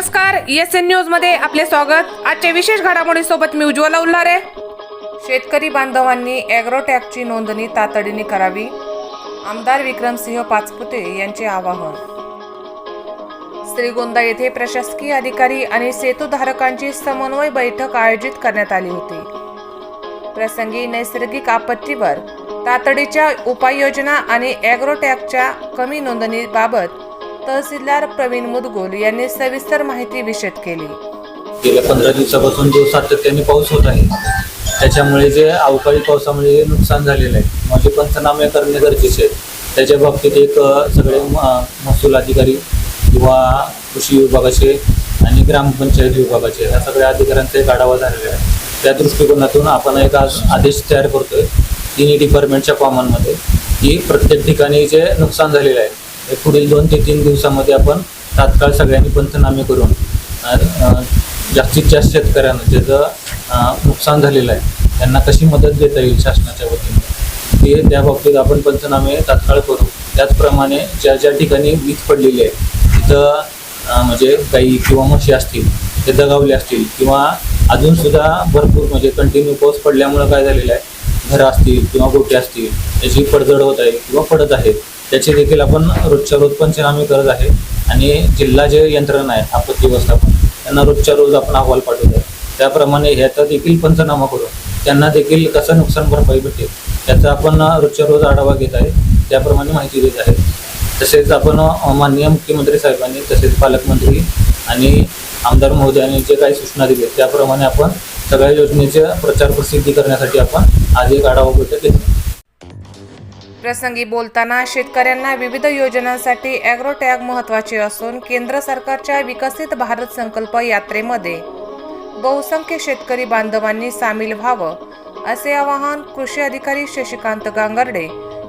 नमस्कार S N न्यूजमध्ये आपले स्वागत. आजच्या विशेष घडामोडी सोबत मी उज्ज्वला उल्हारे. शेतकरी बांधवांनी ॲग्रोटॅकची नोंदणी तातडीने करावी. आमदार विक्रमसिंह पाचपुते यांचे आवाहन. श्रीगोंदा येथे प्रशासकीय अधिकारी आणि सेतूधारकांची समन्वय बैठक आयोजित करण्यात आली होती. प्रसंगी नैसर्गिक आपत्तीवर तातडीच्या उपाययोजना आणि ॲग्रोटॅकच्या कमी नोंदणीबाबत तहसीलदार प्रवीण मुदगुल यांनी सविस्तर माहिती विशद केली. गेल्या पंधरा दिवसापासून जो सातत्याने पाऊस होत आहे त्याच्यामुळे जे अवकाळी पावसामुळे जे नुकसान झालेलं आहे म्हणजे पंचनामे करणे गरजेचे आहे. त्याच्या बाबतीत एक सगळे म- महसूल अधिकारी किंवा कृषी विभागाचे आणि ग्रामपंचायत विभागाचे या सगळ्या अधिकाऱ्यांचा एक आढावा झालेला आहे. त्या दृष्टिकोनातून आपण एक आज आदेश तयार करतोय तिन्ही डिपार्टमेंटच्या फॉर्मांमध्ये की प्रत्येक ठिकाणी जे नुकसान झालेलं आहे पुढील दोन ते तीन दिवसामध्ये आपण तात्काळ सगळ्यांनी पंचनामे करून जास्तीत जास्त शेतकऱ्यांना ज्याचं नुकसान झालेलं आहे त्यांना कशी मदत देता येईल शासनाच्या वतीने? ते त्या बाबतीत आपण पंचनामे तात्काळ करू. त्याचप्रमाणे ज्या ज्या ठिकाणी वीज पडलेली आहे तिथं म्हणजे गाई किंवा म्हशी असतील ते दगावले असतील किंवा अजूनसुद्धा भरपूर म्हणजे कंटिन्यू पाऊस पडल्यामुळं काय झालेलं आहे घरं असतील किंवा गोटे असतील त्याची पडझड होत आहे किंवा पडत आहेत त्याचे देखील आपण रोजच्या रोज पंचनामे करत आहे. आणि जिल्हा जे यंत्रणा आहे आपत्ती व्यवस्थापन त्यांना रोजच्या रोज आपण अहवाल पाठवत. आहे त्याप्रमाणे ह्याचा देखील पंचनामा करून त्यांना देखील कसं नुकसान भरपाई भेटेल त्याचा आपण रोजच्या रोज आढावा घेत आहे. त्याप्रमाणे माहिती देत आहे. तसेच आपण माननीय मुख्यमंत्री साहेबांनी तसेच पालकमंत्री आणि आमदार महोदयांनी जे काही सूचना दिल्या त्याप्रमाणे आपण सगळ्या योजनेच्या प्रचार प्रसिद्धी करण्यासाठी आपण आज एक आढावा बैठक घेतली. प्रसंगी बोलताना शेतकऱ्यांना विविध योजनांसाठी ॲग्रोटॅग महत्त्वाचे असून केंद्र सरकारच्या विकसित भारत संकल्प यात्रेमध्ये बहुसंख्य शेतकरी बांधवांनी सामील व्हावं असे आवाहन कृषी अधिकारी शशिकांत गांगर्डे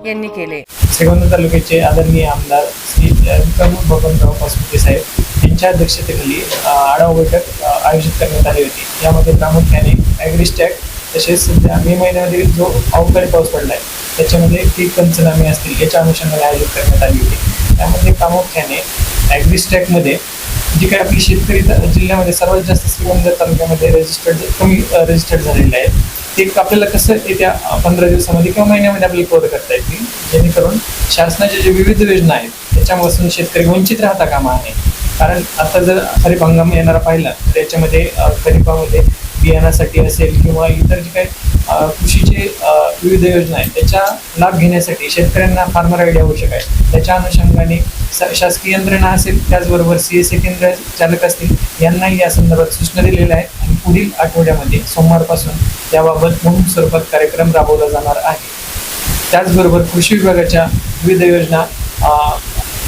यांनी केले. श्रीगोंदा तालुक्याचे आदरणीय आमदार श्री विक्रम बबनराव पासपुते साहेब यांच्या अध्यक्षतेखाली आढावा बैठक आयोजित करण्यात आली होती. यामध्ये प्रामुख्याने ॲग्रिस्टॅक तसेच सध्या मे महिन्यामध्ये जो अवकाळी पाऊस पडला आहे त्याच्यामध्ये पीक पंचनामे असतील याच्या अनुषंगाने आयोजित करण्यात आली होती. त्यामध्ये प्रामुख्याने ॲग्रिस्टॅकमध्ये जी काही आपली शेतकरी जिल्ह्यामध्ये सर्वात जास्त श्रीगोंदा तालुक्यामध्ये रजिस्टर्ड कमी रजिस्टर्ड झालेले आहेत. ते आपल्याला कसं येत्या पंधरा दिवसामध्ये किंवा महिन्यामध्ये आपल्याला कव्हर करता येतील? जेणेकरून शासनाच्या जे विविध योजना आहेत त्याच्यापासून शेतकरी वंचित राहता कामा आहे कारण आता जर खरीप हंगाम येणारा पाहिला तर याच्यामध्ये खरीपामध्ये बियाणासाठी असेल किंवा इतर जे काही कृषीचे विविध योजना आहेत. त्याचा लाभ घेण्यासाठी शेतकऱ्यांना फार्मर आयडी आवश्यक आहे. त्याच्या अनुषंगाने शासकीय यंत्रणा असेल त्याचबरोबर सी एस सी केंद्र चालक असतील यांनाही या संदर्भात सूचना दिलेल्या आहेत. आणि पुढील आठवड्यामध्ये सोमवारपासून याबाबत मोहीम स्वरूपात कार्यक्रम राबवला जाणार आहे. त्याचबरोबर कृषी विभागाच्या विविध योजना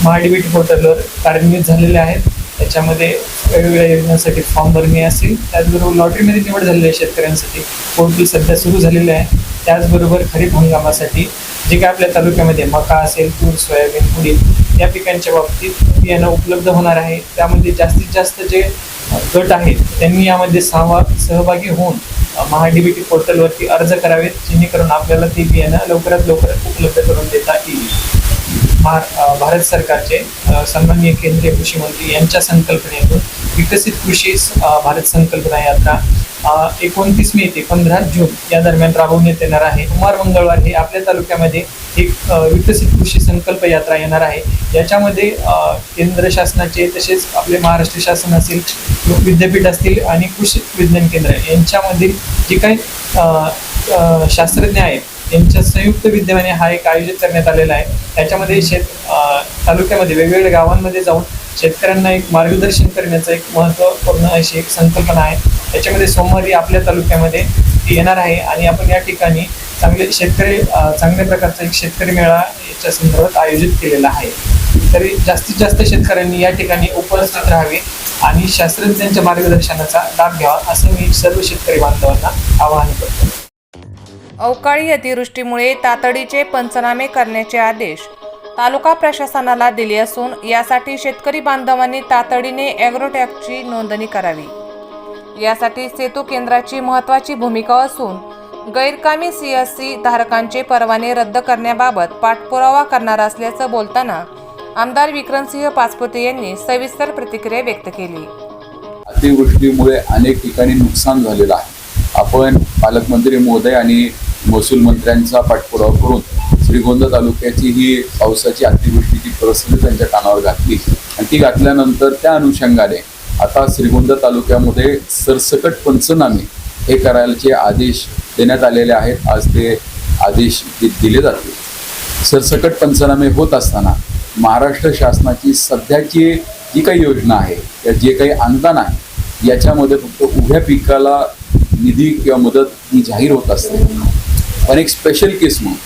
महाडीबीटी पोर्टलवर कार्यान्वित झालेल्या आहेत. त्याच्यामध्ये वेगवेगळ्या योजनांसाठी फॉर्म भरणे असेल त्याचबरोबर लॉटरीमध्ये निवड झालेल्या शेतकऱ्यांसाठी. पोर्टल सध्या सुरू झालेलं आहे त्याचबरोबर खरीप हंगामासाठी जे काय आपल्या तालुक्यामध्ये मका असेल तूर सोयाबीन उडीद या पिकांच्या बाबतीत बियाणं उपलब्ध होणार आहे. त्यामध्ये जास्तीत जास्त जे गट आहेत त्यांनी यामध्ये सहवा सहभागी होऊन महाडीबीटी पोर्टलवरती अर्ज करावेत जेणेकरून आपल्याला ते बियाणं लवकरात लवकर उपलब्ध करून देता येईल. भार- भारत सरकारचे सन्माननीय केंद्रीय कृषी मंत्री यांच्या संकल्पनेतून विकसित कृषी भारत संकल्पना यात्रा एकोणतीस मे ते पंधरा जून या दरम्यान राबवण्यात येणार आहे. कुमार मंगळवार हे आपल्या तालुक्यामध्ये एक विकसित कृषी संकल्प यात्रा येणार आहे. याच्यामध्ये केंद्र शासनाचे तसेच आपले महाराष्ट्र शासन असेल विद्यापीठ असतील आणि कृषी विज्ञान केंद्र यांच्यामधील जे काही शास्त्रज्ञ आहेत यांच्या संयुक्त विद्यमाने हा एक आयोजित करण्यात आलेला आहे. त्याच्यामध्ये शेत तालुक्यामध्ये वेगवेगळ्या गावांमध्ये जाऊन शेतकऱ्यांना एक मार्गदर्शन करण्याचं एक महत्त्वपूर्ण अशी एक संकल्पना आहे. त्याच्यामध्ये सोमवारी आपल्या तालुक्यामध्ये ती येणार आहे आणि आपण या ठिकाणी चांगले शेतकरी चांगल्या प्रकारचा एक शेतकरी मेळा याच्या संदर्भात आयोजित केलेला आहे. तरी जास्तीत जास्त शेतकऱ्यांनी या ठिकाणी उपस्थित राहावे आणि शास्त्रज्ञांच्या मार्गदर्शनाचा लाभ घ्यावा असं मी सर्व शेतकरी बांधवांना आवाहन करतो. अवकाळी अतिवृष्टीमुळे तातडीचे पंचनामे करण्याचे आदेश तालुका प्रशासनाला दिले असून यासाठी शेतकरी बांधवांनी तातडीने ॲग्रोटॅकची नोंदणी करावी. यासाठी सेतू केंद्राची महत्त्वाची भूमिका असून गैरकामी सी एस सी धारकांचे परवाने रद्द करण्याबाबत पाठपुरावा करणार असल्याचं बोलताना आमदार विक्रमसिंह पाचपुते यांनी सविस्तर प्रतिक्रिया व्यक्त केली. अतिवृष्टीमुळे अनेक ठिकाणी नुकसान झालेलं आहे. आपण पालकमंत्री महोदय आणि महसूल मंत्र्यांचा पाठपुरावा करून श्रीगोंदा तालुक्याची ही पावसाची अतिवृष्टीची परिस्थिती त्यांच्या कानावर घातली. आणि ती घातल्यानंतर त्या अनुषंगाने आता श्रीगोंदा तालुक्यामध्ये सरसकट पंचनामे हे करायचे आदेश देण्यात आलेले आहेत. आज ते आदेश दिले जातील. सरसकट पंचनामे होत असताना महाराष्ट्र शासनाची सध्याची जी काही योजना आहे या जे काही अनुदान आहे याच्यामध्ये फक्त उभ्या पिकाला निधी किंवा मदत ही जाहीर होत असते. पण एक स्पेशल केस म्हणून.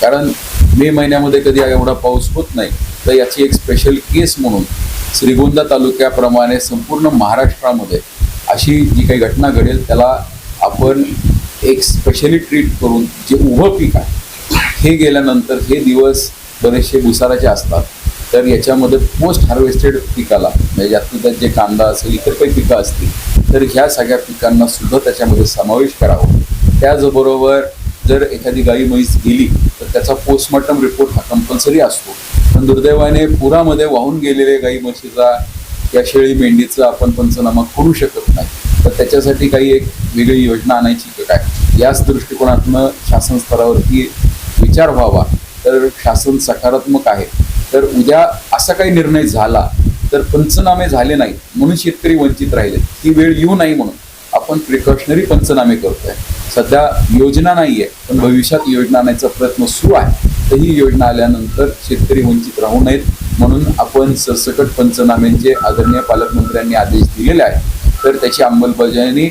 कारण मे महिन्यामध्ये कधी एवढा पाऊस होत नाही तर याची एक स्पेशल केस म्हणून श्रीगोंदा तालुक्याप्रमाणे संपूर्ण महाराष्ट्रामध्ये अशी जी काही घटना घडेल त्याला आपण एक स्पेशली ट्रीट करून जे उभं पीक आहे हे गेल्यानंतर हे दिवस बरेचसे भुसाराचे असतात. तर याच्यामध्ये पोस्ट हार्वेस्टेड पिकाला म्हणजे यातून त्यात जे कांदा असेल इतर काही पिकं असतील तर ह्या सगळ्या पिकांना सुद्धा त्याच्यामध्ये समावेश करावा. त्याचबरोबर जर एखादी गाई म्हैस गेली तर त्याचा पोस्टमॉर्टम रिपोर्ट हा कंपल्सरी असतो. पण दुर्दैवाने पुरामध्ये वाहून गेलेल्या गाई म्हशीचा या शेळी मेंढीचा आपण पंचनामा करू शकत नाही. तर त्याच्यासाठी काही एक वेगळी योजना आणायची की काय? याच दृष्टिकोनातनं शासन स्तरावरती विचार व्हावा. तर शासन सकारात्मक आहे. तर उद्या असा काही निर्णय झाला तर पंचनामे झाले नाही म्हणून शेतकरी वंचित राहिले. ती वेळ येऊ नाही म्हणून आपण प्रिकॉशनरी पंचनामे करतोय. सध्या योजना नाही आहे पण भविष्यात योजना आणायचा प्रयत्न सुरू आहे. तर ही योजना आल्यानंतर शेतकरी वंचित राहू नयेत. म्हणून आपण सरसकट पंचनाम्यांचे आदरणीय पालकमंत्र्यांनी आदेश दिलेले आहेत तर त्याची अंमलबजावणी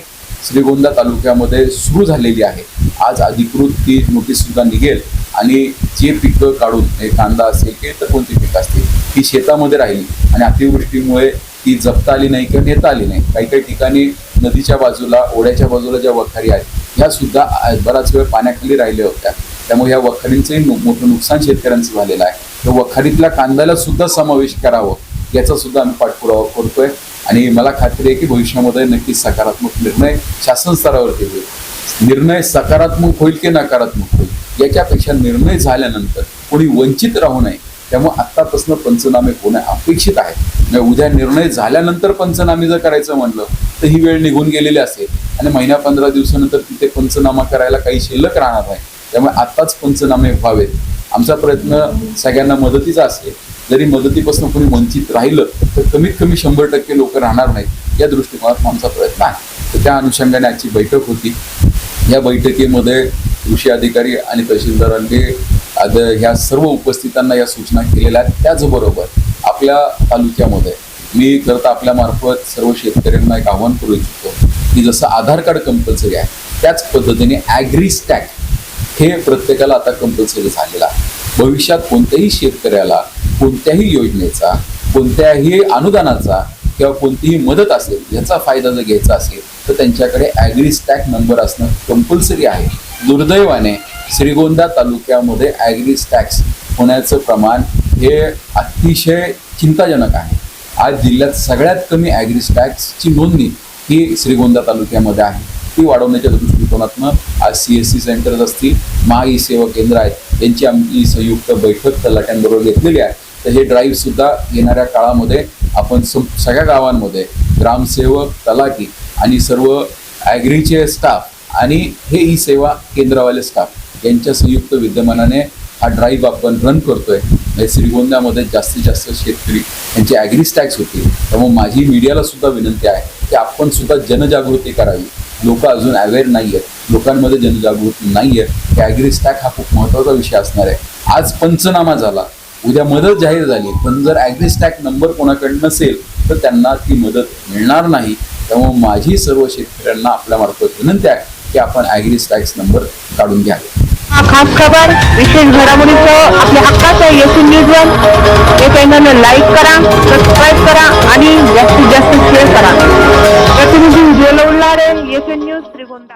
श्रीगोंदा तालुक्यामध्ये सुरू झालेली आहे. आज अधिकृत ती नोटीससुद्धा निघेल आणि जे पिकं काढून हे कांदा असेल की तर कोणती पिकं असतील ती शेतामध्ये राहिली. आणि अतिवृष्टीमुळे ती जपता आली नाही किंवा नेता आली नाही. काही काही ठिकाणी नदीच्या बाजूला ओढ्याच्या बाजूला ज्या वखारी आहेत ह्या सुद्धा बराच वेळ पाण्याखाली राहिल्या होत्या. त्यामुळे ह्या वखारींचंही मोठं नुकसान शेतकऱ्यांचं झालेलं आहे. तर वखारीतल्या कांद्याला सुद्धा समावेश करावं याचा सुद्धा आम्ही पाठपुरावा करतोय. आणि मला खात्री आहे की भविष्यामध्ये नक्कीच सकारात्मक निर्णय शासन स्तरावरती होईल. निर्णय सकारात्मक होईल की नकारात्मक होईल? याच्यापेक्षा निर्णय झाल्यानंतर कोणी वंचित राहू नये. त्यामुळे आत्तापासून पंचनामे होणे अपेक्षित आहे. उद्या निर्णय झाल्यानंतर पंचनामे जर करायचं म्हणलं तर ही वेळ निघून गेलेली असेल. आणि महिन्या पंधरा दिवसानंतर तिथे पंचनामा करायला काही शिल्लक राहणार नाही. त्यामुळे आत्ताच पंचनामे व्हावेत. आमचा प्रयत्न सगळ्यांना मदतीचा असेल. जरी मदतीपासून कोणी वंचित राहिलं तर कमीत कमी शंभर टक्के लोक राहणार नाहीत. या दृष्टिकोनात आमचा प्रयत्न आहे. तर त्या अनुषंगाने आजची बैठक होती. या बैठकीमध्ये कृषी अधिकारी आणि तहसीलदारांनी ह्या सर्व उपस्थितांना या सूचना केलेल्या आहेत. त्याचबरोबर आपल्या तालुक्यामध्ये. मी खरं तर आपल्या मार्फत सर्व शेतकऱ्यांना एक आव्हान करू इच्छितो की जसं आधार कार्ड कंपल्सरी आहे त्याच पद्धतीने ॲग्री स्टॅक हे प्रत्येकाला आता कंपल्सरी झालेलं आहे. भविष्यात कोणत्याही शेतकऱ्याला कोणत्याही योजनेचा कोणत्याही अनुदानाचा किंवा कोणतीही मदत असेल याचा फायदा जर घ्यायचा असेल तर त्यांच्याकडे ॲग्री स्टॅक नंबर असणं कंपल्सरी आहे. दुर्दैवाने श्रीगोंदा तालुक्यामध्ये ॲग्री स्टॅक्स होण्याचं प्रमाण हे अतिशय चिंताजनक आहे. आज जिल्ह्यात सगळ्यात कमी ॲग्री स्टॅक्सची नोंदणी ही श्रीगोंदा तालुक्यामध्ये आहे. ती वाढवण्याच्या दृष्टिकोनातनं आज सी एस सी सेंटर्स असतील महा ई सेवा केंद्र आहेत यांची आमची संयुक्त बैठक तलाट्यांबरोबर घेतलेली आहे. तर हे ड्राईव्हसुद्धा येणाऱ्या काळामध्ये आपण सगळ्या गावांमध्ये ग्रामसेवक तलाठी आणि सर्व ॲग्रीचे स्टाफ आणि हे ई सेवा केंद्रवाले स्टाफ यांच्या संयुक्त विद्यमानाने हा ड्राईव्ह आपण रन करतोय. म्हणजे श्रीगोंद्यामध्ये जास्तीत जास्त शेतकरी यांचे ॲग्री स्टॅक्स होतील त्यामुळे माझी मीडियाला सुद्धा विनंती आहे की आपण सुद्धा जनजागृती करावी. लोक अजून अवेअर नाही आहेत लोकांमध्ये जनजागृती नाही आहे ॲग्री स्टॅक हा खूप महत्त्वाचा विषय असणार आहे. आज पंचनामा झाला. उद्या मदत जाहीर झाली. पण जर ॲग्री स्टॅक नंबर कोणाकडे नसेल तर त्यांना ती मदत मिळणार नाही. त्यामुळे माझी सर्व शेतकऱ्यांना आपल्या मार्फत विनंती आहे की आपण ॲग्री स्टॅक्स नंबर काढून घ्यावे. खास खबर विशेष घडामोडीचं आपल्या हक्काचं एसी न्यूज वन हे चॅनल लाईक करा सबस्क्राईब करा आणि जास्तीत जास्त शेअर करा. प्रतिनिधी उज्ज्वल उल्हारे एसी न्यूज त्रिगोंदा